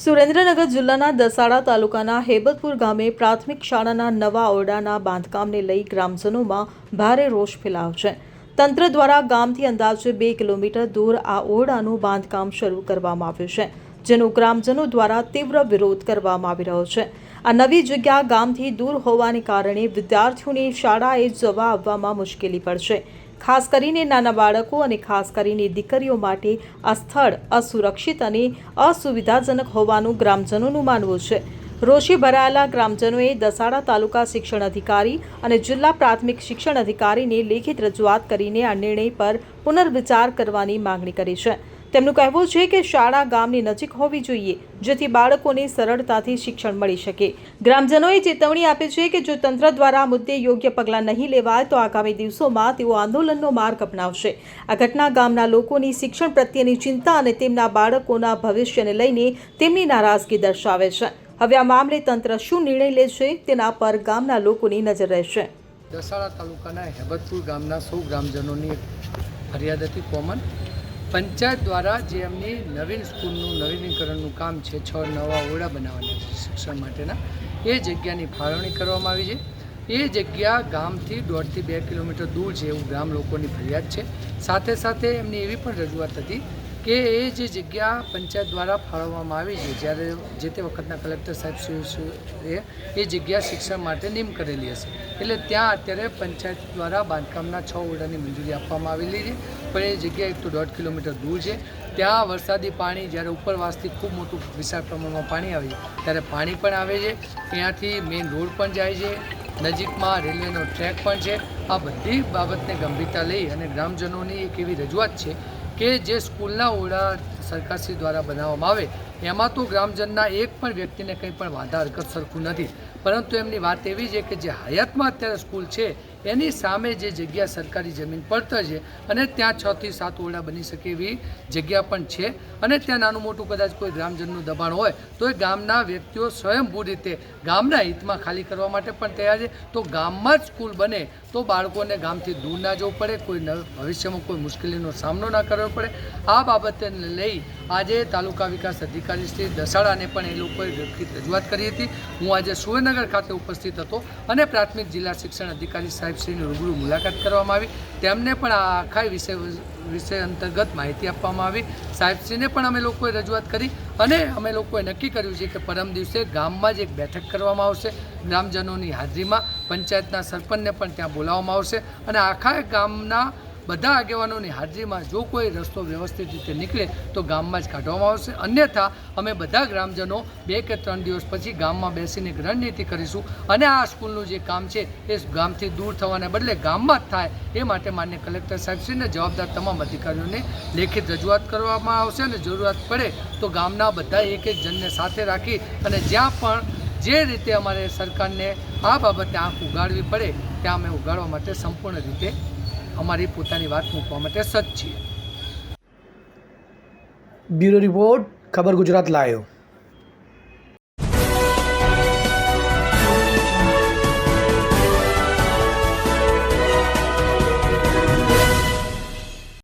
સુરેન્દ્રનગર જિલ્લાના દસાડા તાલુકાના હેબતપુર ગામે પ્રાથમિક શાળાના નવા ઓરડાના બાંધકામને લઈ ગ્રામજનોમાં ભારે રોષ ફેલાયો છે. તંત્ર દ્વારા ગામથી અંદાજે બે કિલોમીટર દૂર આ ઓરડાનું બાંધકામ શરૂ કરવામાં આવ્યું છે, જેનો ગ્રામજનો દ્વારા તીવ્ર વિરોધ કરવામાં આવી રહ્યો છે. આ નવી જગ્યા ગામથી દૂર હોવાને કારણે વિદ્યાર્થીઓને શાળાએ જવા આવવામાં મુશ્કેલી પડશે. ખાસ કરીને નાના બાળકો અને ખાસ કરીને દીકરીઓ માટે આ સ્થળ અસુરક્ષિત અને અસુવિધાજનક હોવાનું ગ્રામજનોનું માનવું છે. રોષે ભરાયેલા ગ્રામજનોએ દસાડા તાલુકા શિક્ષણ અધિકારી અને જિલ્લા પ્રાથમિક શિક્ષણ અધિકારીને લેખિત રજૂઆત કરીને આ નિર્ણય પર પુનર્વિચાર કરવાની માંગણી કરી છે. તેમનું કહેવું છે કે શાળા ગામની નજીક હોવી જોઈએ, જેથી બાળકોને સરળતાથી શિક્ષણ મળી શકે. ગ્રામજનોએ ચેતવણી આપી છે કે જો તંત્ર દ્વારા આ મુદ્દે યોગ્ય પગલાં નહીં લેવાય, તો આગામી દિવસોમાં તેઓ આંદોલનનો માર્ગ અપનાવશે. આ ઘટના ગામના લોકોની શિક્ષણ પ્રત્યેની ચિંતા અને તેમના બાળકોના ભવિષ્યને લઈને તેમની નારાજગી દર્શાવે છે. હવે આ મામલે તંત્ર શું નિર્ણય લે છે તેના પર ગામના લોકોની નજર રહેશે. દસાડા તાલુકાના હેબતપુર ગામના સૌ ગ્રામજનોની ફરિયાદ હતી કોમન. પંચાયત દ્વારા જે એમની નવીન સ્કૂલનું, નવીનીકરણનું કામ છે, છ નવા ઓરડા બનાવવાના છે શિક્ષણ માટેના, એ જગ્યાની ફાળવણી કરવામાં આવી છે. એ જગ્યા ગામથી દોઢથી બે કિલોમીટર દૂર છે એવું ગામ લોકોની ફરિયાદ છે. સાથે સાથે એમની એવી પણ રજૂઆત હતી કે એ જે જગ્યા પંચાયત દ્વારા ફાળવવામાં આવી છે, જ્યારે જે તે વખતના કલેક્ટર સાહેબ શ્રી એ જગ્યા શિક્ષણ માટે નિમ કરેલી હશે. એટલે ત્યાં અત્યારે પંચાયત દ્વારા બાંધકામના છ ઓરડાની મંજૂરી આપવામાં આવેલી છે, પણ એ જગ્યા એક તો દોઢ કિલોમીટર દૂર છે. ત્યાં વરસાદી પાણી, જ્યારે ઉપરવાસથી ખૂબ મોટું વિશાળ પ્રમાણમાં પાણી આવે છે, ત્યારે પાણી પણ આવે છે. ત્યાંથી મેઇન રોડ પણ જાય છે, નજીકમાં રેલવેનો ટ્રેક પણ છે. આ બધી બાબતને ગંભીરતા લઈ અને ગ્રામજનોની એક એવી રજૂઆત છે કે જે સ્કૂલના ઓરડા સરકારશ્રી દ્વારા બનાવવામાં આવે, એમાં તો ગ્રામજનના એક પણ વ્યક્તિને કંઈ પણ વાંધા હરકત સરખું નથી. પરંતુ એમની વાત એવી છે કે જે હયાતમાં અત્યારે સ્કૂલ છે, એની સામે જે જગ્યા સરકારી જમીન પડતર છે અને ત્યાં છથી સાત ઓરડા બની શકે એવી જગ્યા પણ છે અને ત્યાં નાનું મોટું કદાચ કોઈ ગ્રામજનનું દબાણ હોય, તો એ ગામના વ્યક્તિઓ સ્વયંભૂ રીતે ગામના હિતમાં ખાલી કરવા માટે પણ તૈયાર છે. તો ગામમાં જ સ્કૂલ બને, તો બાળકોને ગામથી દૂર ના જવું પડે, કોઈ ભવિષ્યમાં કોઈ મુશ્કેલીનો સામનો ના કરવો પડે. આ બાબતને લઈ આજે તાલુકા વિકાસ અધિકારી શ્રી દસાડાને પણ એ લોકોએ લેખિત રજૂઆત કરી હતી. હું આજે સુરેન્દ્રનગર ખાતે ઉપસ્થિત હતો અને પ્રાથમિક જિલ્લા શિક્ષણ અધિકારી સાહેબશ્રીની રૂબરૂ મુલાકાત કરવામાં આવી. તેમને પણ આ આખા વિષય વિષય અંતર્ગત માહિતી આપવામાં આવી. સાહેબશ્રીને પણ અમે લોકોએ રજૂઆત કરી અને અમે લોકોએ નક્કી કર્યું છે કે પરમ દિવસે ગામમાં જ એક બેઠક કરવામાં આવશે. ગ્રામજનોની હાજરીમાં પંચાયતના સરપંચને પણ ત્યાં બોલાવવામાં આવશે અને આખા ગામના બધા આગેવાનોની હાજરીમાં જો કોઈ રસ્તો વ્યવસ્થિત રીતે નીકળે તો ગામમાં જ કાઢવામાં આવશે. અન્યથા, અમે બધા ગ્રામજનો બે કે ત્રણ દિવસ પછી ગામમાં બેસીને રણનીતિ કરીશું અને આ સ્કૂલનું જે કામ છે એ ગામથી દૂર થવાને બદલે ગામમાં જ થાય એ માટે માન્ય કલેક્ટર સાહેબશ્રીને જવાબદાર તમામ અધિકારીઓને લેખિત રજૂઆત કરવામાં આવશે અને જરૂરિયાત પડે તો ગામના બધા એક એક જણને સાથે રાખી અને જ્યાં પણ જે રીતે અમારે સરકારને આ બાબતે આંખ ઉગાડવી પડે, ત્યાં અમે ઉગાડવા માટે સંપૂર્ણ રીતે અમારી પોતાની વાત મૂકવા માટે સજ્જ છીએ. બ્યુરો રિપોર્ટ ખબર ગુજરાત લાયો.